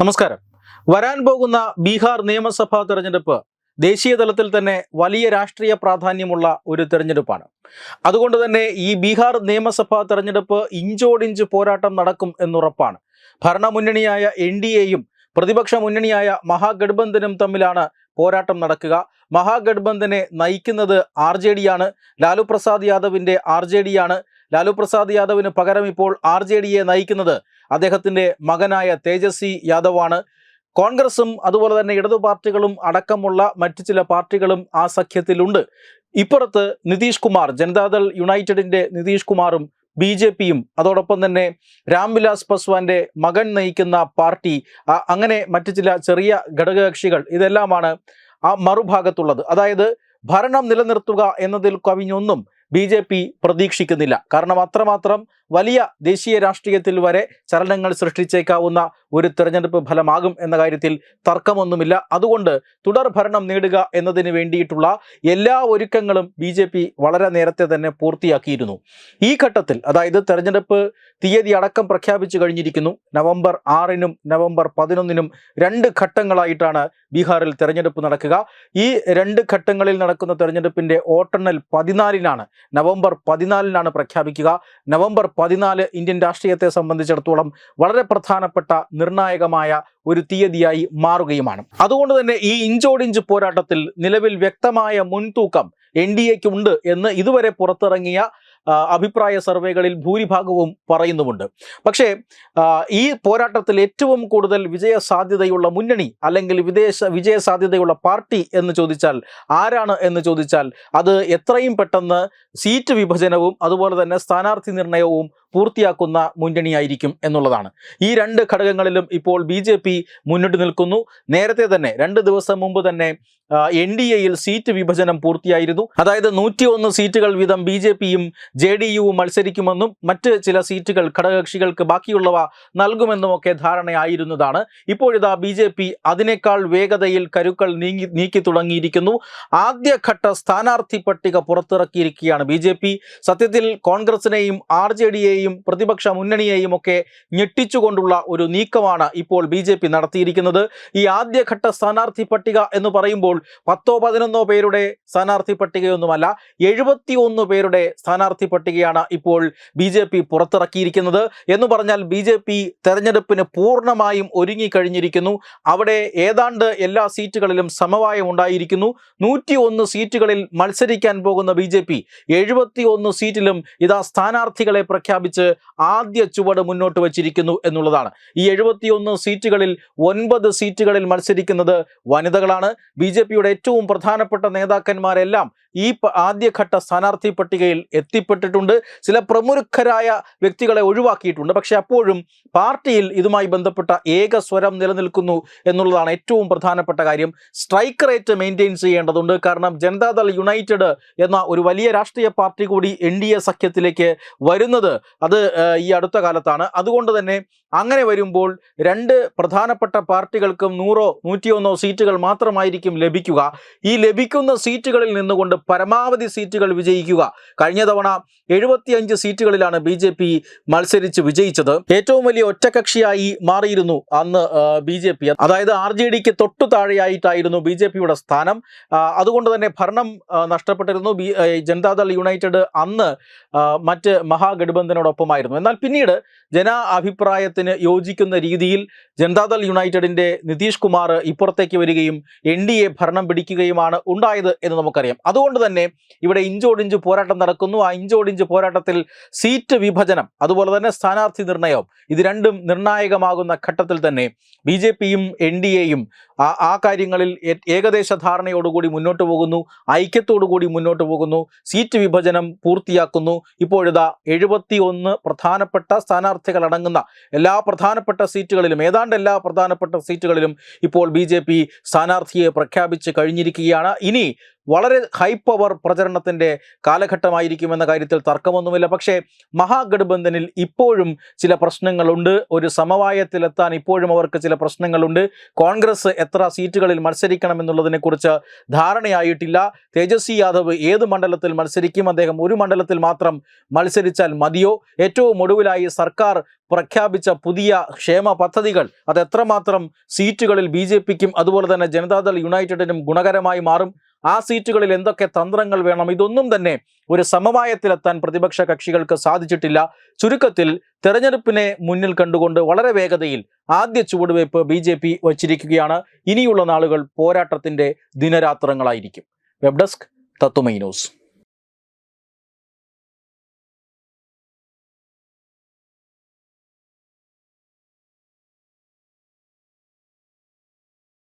നമസ്കാരം. വരാൻ പോകുന്ന ബീഹാർ നിയമസഭാ തെരഞ്ഞെടുപ്പ് ദേശീയ തലത്തിൽ തന്നെ വലിയ രാഷ്ട്രീയ പ്രാധാന്യമുള്ള ഒരു തെരഞ്ഞെടുപ്പാണ്. അതുകൊണ്ട് തന്നെ ഈ ബീഹാർ നിയമസഭാ തെരഞ്ഞെടുപ്പ് ഇഞ്ചോടിഞ്ച് പോരാട്ടം നടക്കും എന്നുറപ്പാണ്. ഭരണമുന്നണിയായ എൻ ഡി എയും പ്രതിപക്ഷ മുന്നണിയായ മഹാഗഡ്ബന്ധനും തമ്മിലാണ് പോരാട്ടം നടക്കുക. മഹാഗഡ്ബന്ധനെ നയിക്കുന്നത് ആർ ജെ ഡി ആണ്. ലാലു പ്രസാദ് യാദവിന്റെ ആർ ജെ ഡി ആണ്. ലാലു പ്രസാദ് യാദവിന് പകരം ഇപ്പോൾ ആർ ജെ ഡിയെ നയിക്കുന്നത് അദ്ദേഹത്തിന്റെ മകനായ തേജസ്വി യാദവാണ്. കോൺഗ്രസും അതുപോലെ തന്നെ ഇടതു പാർട്ടികളും അടക്കമുള്ള മറ്റു ചില പാർട്ടികളും ആ സഖ്യത്തിലുണ്ട്. ഇപ്പുറത്ത് നിതീഷ് കുമാർ ജനതാദൾ യുണൈറ്റഡിന്റെ നിതീഷ് കുമാറും ബി ജെ പിയും അതോടൊപ്പം തന്നെ രാംവിലാസ് പസ്വാന്റെ മകൻ നയിക്കുന്ന പാർട്ടി അങ്ങനെ മറ്റു ചില ചെറിയ ഘടകകക്ഷികൾ ഇതെല്ലാമാണ് ആ മറുഭാഗത്തുള്ളത്. അതായത് ഭരണം നിലനിർത്തുക എന്നതിൽ കവിഞ്ഞൊന്നും ബി ജെ പി പ്രതീക്ഷിക്കുന്നില്ല. കാരണം അത്രമാത്രം വലിയ ദേശീയ രാഷ്ട്രീയത്തിൽ വരെ ചലനങ്ങൾ സൃഷ്ടിച്ചേക്കാവുന്ന ഒരു തെരഞ്ഞെടുപ്പ് ഫലമാകും എന്ന കാര്യത്തിൽ തർക്കമൊന്നുമില്ല. അതുകൊണ്ട് തുടർ ഭരണം നേടുക എന്നതിന് വേണ്ടിയിട്ടുള്ള എല്ലാ ഒരുക്കങ്ങളും ബി വളരെ നേരത്തെ തന്നെ പൂർത്തിയാക്കിയിരുന്നു. ഈ ഘട്ടത്തിൽ അതായത് തെരഞ്ഞെടുപ്പ് തീയതി അടക്കം പ്രഖ്യാപിച്ചു കഴിഞ്ഞിരിക്കുന്നു. നവംബർ ആറിനും നവംബർ പതിനൊന്നിനും രണ്ട് ഘട്ടങ്ങളായിട്ടാണ് ബീഹാറിൽ തെരഞ്ഞെടുപ്പ് നടക്കുക. ഈ രണ്ട് ഘട്ടങ്ങളിൽ നടക്കുന്ന തെരഞ്ഞെടുപ്പിന്റെ വോട്ടെണ്ണൽ പതിനാലിനാണ്. നവംബർ പതിനാലിനാണ് പ്രഖ്യാപിക്കുക. നവംബർ പതിനാല് ഇന്ത്യൻ രാഷ്ട്രീയത്തെ സംബന്ധിച്ചിടത്തോളം വളരെ പ്രധാനപ്പെട്ട നിർണായകമായ ഒരു തീയതിയായി മാറുകയുമാണ്. അതുകൊണ്ട് തന്നെ ഈ ഇഞ്ചോടിഞ്ച് പോരാട്ടത്തിൽ നിലവിൽ വ്യക്തമായ മുൻതൂക്കം എൻ ഡി എക്ക് ഉണ്ട് എന്ന് ഇതുവരെ പുറത്തിറങ്ങിയ അഭിപ്രായ സർവേകളിൽ ഭൂരിഭാഗവും പറയുന്നുമുണ്ട്. പക്ഷേ ഈ പോരാട്ടത്തിൽ ഏറ്റവും കൂടുതൽ വിജയ സാധ്യതയുള്ള മുന്നണി അല്ലെങ്കിൽ വിദേശ വിജയ സാധ്യതയുള്ള പാർട്ടി എന്ന് ചോദിച്ചാൽ ആരാണ് എന്ന് ചോദിച്ചാൽ അത് എത്രയും പെട്ടെന്ന് സീറ്റ് വിഭജനവും അതുപോലെ തന്നെ സ്ഥാനാർത്ഥി നിർണയവും പൂർത്തിയാക്കുന്ന മുന്നണിയായിരിക്കും എന്നുള്ളതാണ്. ഈ രണ്ട് ഘടകങ്ങളിലും ഇപ്പോൾ ബി ജെ പി മുന്നിട്ട് നിൽക്കുന്നു. നേരത്തെ തന്നെ രണ്ട് ദിവസം മുമ്പ് തന്നെ എൻ ഡി എയിൽ സീറ്റ് വിഭജനം പൂർത്തിയായിരുന്നു. അതായത് നൂറ്റിയൊന്ന് സീറ്റുകൾ വീതം ബി ജെ പിയും ജെ ഡി യുവും മത്സരിക്കുമെന്നും മറ്റ് ചില സീറ്റുകൾ ഘടകകക്ഷികൾക്ക് ബാക്കിയുള്ളവ നൽകുമെന്നുമൊക്കെ ധാരണയായിരുന്നതാണ്. ഇപ്പോഴിതാ ബി ജെ പി അതിനേക്കാൾ വേഗതയിൽ കരുക്കൾ നീങ്ങി നീക്കി തുടങ്ങിയിരിക്കുന്നു. ആദ്യഘട്ട സ്ഥാനാർത്ഥി പട്ടിക പുറത്തിറക്കിയിരിക്കുകയാണ് ബി ജെ പി. സത്യത്തിൽ കോൺഗ്രസിനെയും ആർ ജെ പ്രതിപക്ഷ മുന്നണിയെയും ഒക്കെ ഞെട്ടിച്ചുകൊണ്ടുള്ള ഒരു നീക്കമാണ് ഇപ്പോൾ ബി ജെ പി നടത്തിയിരിക്കുന്നത്. ഈ ആദ്യഘട്ട സ്ഥാനാർത്ഥി പട്ടിക എന്ന് പറയുമ്പോൾ പത്തോ പതിനൊന്നോ പേരുടെ സ്ഥാനാർത്ഥി പട്ടികയൊന്നുമല്ല എഴുപത്തി ഒന്ന് പേരുടെ സ്ഥാനാർത്ഥി പട്ടികയാണ് ഇപ്പോൾ ബി ജെ പി പുറത്തിറക്കിയിരിക്കുന്നത്. എന്ന് പറഞ്ഞാൽ ബി ജെ പി തെരഞ്ഞെടുപ്പിന് പൂർണമായും ഒരുങ്ങിക്കഴിഞ്ഞിരിക്കുന്നു. അവിടെ ഏതാണ്ട് എല്ലാ സീറ്റുകളിലും സമവായം ഉണ്ടായിരിക്കുന്നു. നൂറ്റി ഒന്ന് സീറ്റുകളിൽ മത്സരിക്കാൻ പോകുന്ന ബി ജെ പി സീറ്റിലും ഇതാ സ്ഥാനാർത്ഥികളെ പ്രഖ്യാപിച്ച് ആദ്യ ചുവട് മുന്നോട്ട് വച്ചിരിക്കുന്നു എന്നുള്ളതാണ്. ഈ എഴുപത്തിയൊന്ന് സീറ്റുകളിൽ ഒൻപത് സീറ്റുകളിൽ മത്സരിക്കുന്നത് വനിതകളാണ്. ബി ഏറ്റവും പ്രധാനപ്പെട്ട നേതാക്കന്മാരെല്ലാം ഈ ആദ്യഘട്ട സ്ഥാനാർത്ഥി പട്ടികയിൽ എത്തിപ്പെട്ടിട്ടുണ്ട്. ചില പ്രമുഖരായ വ്യക്തികളെ ഒഴിവാക്കിയിട്ടുണ്ട്. പക്ഷേ അപ്പോഴും പാർട്ടിയിൽ ഇതുമായി ബന്ധപ്പെട്ട ഏക സ്വരം നിലനിൽക്കുന്നു എന്നുള്ളതാണ് ഏറ്റവും പ്രധാനപ്പെട്ട കാര്യം. സ്ട്രൈക്ക് റേറ്റ് മെയിന്റെയിൻ ചെയ്യേണ്ടതുണ്ട്. കാരണം ജനതാദൾ യുണൈറ്റഡ് എന്ന ഒരു വലിയ രാഷ്ട്രീയ പാർട്ടി കൂടി എൻ സഖ്യത്തിലേക്ക് വരുന്നത് അത് ഈ അടുത്ത കാലത്താണ്. അതുകൊണ്ട് തന്നെ അങ്ങനെ വരുമ്പോൾ രണ്ട് പ്രധാനപ്പെട്ട പാർട്ടികൾക്കും നൂറോ നൂറ്റിയൊന്നോ സീറ്റുകൾ മാത്രമായിരിക്കും ലഭിക്കുക. ഈ ലഭിക്കുന്ന സീറ്റുകളിൽ നിന്നുകൊണ്ട് പരമാവധി സീറ്റുകൾ വിജയിക്കുക. കഴിഞ്ഞ തവണ എഴുപത്തിയഞ്ച് സീറ്റുകളിലാണ് ബി ജെ പി മത്സരിച്ച് വിജയിച്ചത്. ഏറ്റവും വലിയ ഒറ്റകക്ഷിയായി മാറിയിരുന്നു അന്ന് ബി ജെ പി. അതായത് ആർ ജെ ഡിക്ക് തൊട്ടു താഴെയായിട്ടായിരുന്നു ബി ജെ പിയുടെ സ്ഥാനം. അതുകൊണ്ട് തന്നെ ഭരണം നഷ്ടപ്പെട്ടിരുന്നു. ബി ജനതാദൾ യുണൈറ്റഡ് അന്ന് മറ്റ് മറ്റ് മഹാഗഠബന്ധനോടൊപ്പമായിരുന്നു എന്നാൽ പിന്നീട് ജന അഭിപ്രായത്തിന് യോജിക്കുന്ന രീതിയിൽ ജനതാദൾ യുണൈറ്റഡിന്റെ നിതീഷ് കുമാർ ഇപ്പുറത്തേക്ക് വരികയും എൻ ഡി എ ഭരണം പിടിക്കുകയുമാണ് ഉണ്ടായത് എന്ന് നമുക്കറിയാം. അതുകൊണ്ട് തന്നെ ഇവിടെ ഇഞ്ചോടിഞ്ച് പോരാട്ടം നടക്കുന്നു. ആ ഇഞ്ചോടിഞ്ച് പോരാട്ടത്തിൽ സീറ്റ് വിഭജനം അതുപോലെ തന്നെ സ്ഥാനാർത്ഥി നിർണയവും ഇത് രണ്ടും നിർണായകമാകുന്ന ഘട്ടത്തിൽ തന്നെ ബി ജെ പിയും എൻ ഡി എയും ആ ആ കാര്യങ്ങളിൽ ഏകദേശ ധാരണയോടുകൂടി മുന്നോട്ട് പോകുന്നു. ഐക്യത്തോടുകൂടി മുന്നോട്ട് പോകുന്നു. സീറ്റ് വിഭജനം പൂർത്തിയാക്കുന്നു. ഇപ്പോഴിതാ എഴുപത്തി ഒന്ന് പ്രധാനപ്പെട്ട സ്ഥാനാർത്ഥികൾ അടങ്ങുന്ന എല്ലാ പ്രധാനപ്പെട്ട സീറ്റുകളിലും ഏതാണ്ട് എല്ലാ പ്രധാനപ്പെട്ട സീറ്റുകളിലും ഇപ്പോൾ ബി സ്ഥാനാർത്ഥിയെ പ്രഖ്യാപിച്ച് കഴിഞ്ഞിരിക്കുകയാണ്. ഇനി വളരെ ഹൈ പവർ പ്രചരണത്തിന്റെ കാലഘട്ടമായിരിക്കുമെന്ന കാര്യത്തിൽ തർക്കമൊന്നുമില്ല. പക്ഷേ മഹാഗഠബന്ധനിൽ ഇപ്പോഴും ചില പ്രശ്നങ്ങളുണ്ട്. ഒരു സമവായത്തിലെത്താൻ ഇപ്പോഴും അവർക്ക് ചില പ്രശ്നങ്ങളുണ്ട്. കോൺഗ്രസ് എത്ര സീറ്റുകളിൽ മത്സരിക്കണം എന്നുള്ളതിനെക്കുറിച്ച് ധാരണയായിട്ടില്ല. തേജസ്വി യാദവ് ഏത് മണ്ഡലത്തിൽ മത്സരിക്കും? അദ്ദേഹം ഒരു മണ്ഡലത്തിൽ മാത്രം മത്സരിച്ചാൽ മതിയോ? ഏറ്റവും ഒടുവിലായി സർക്കാർ പ്രഖ്യാപിച്ച പുതിയ ക്ഷേമ പദ്ധതികൾ അത് എത്രമാത്രം സീറ്റുകളിൽ ബി ജെ പിക്കും അതുപോലെ തന്നെ ജനതാദൾ യുണൈറ്റഡിനും ഗുണകരമായി മാറും? ആ സീറ്റുകളിൽ എന്തൊക്കെ തന്ത്രങ്ങൾ വേണം? ഇതൊന്നും തന്നെ ഒരു സമവായത്തിലെത്താൻ പ്രതിപക്ഷ കക്ഷികൾക്ക് സാധിച്ചിട്ടില്ല. ചുരുക്കത്തിൽ തെരഞ്ഞെടുപ്പിനെ മുന്നിൽ കണ്ടുകൊണ്ട് വളരെ വേഗതയിൽ ആദ്യ ചുവടുവയ്പ് ബി ജെ പി വച്ചിരിക്കുകയാണ്. ഇനിയുള്ള നാളുകൾ പോരാട്ടത്തിന്റെ ദിനരാത്രങ്ങളായിരിക്കും. വെബ് ഡെസ്ക് തത്തുമൈ ന്യൂസ്.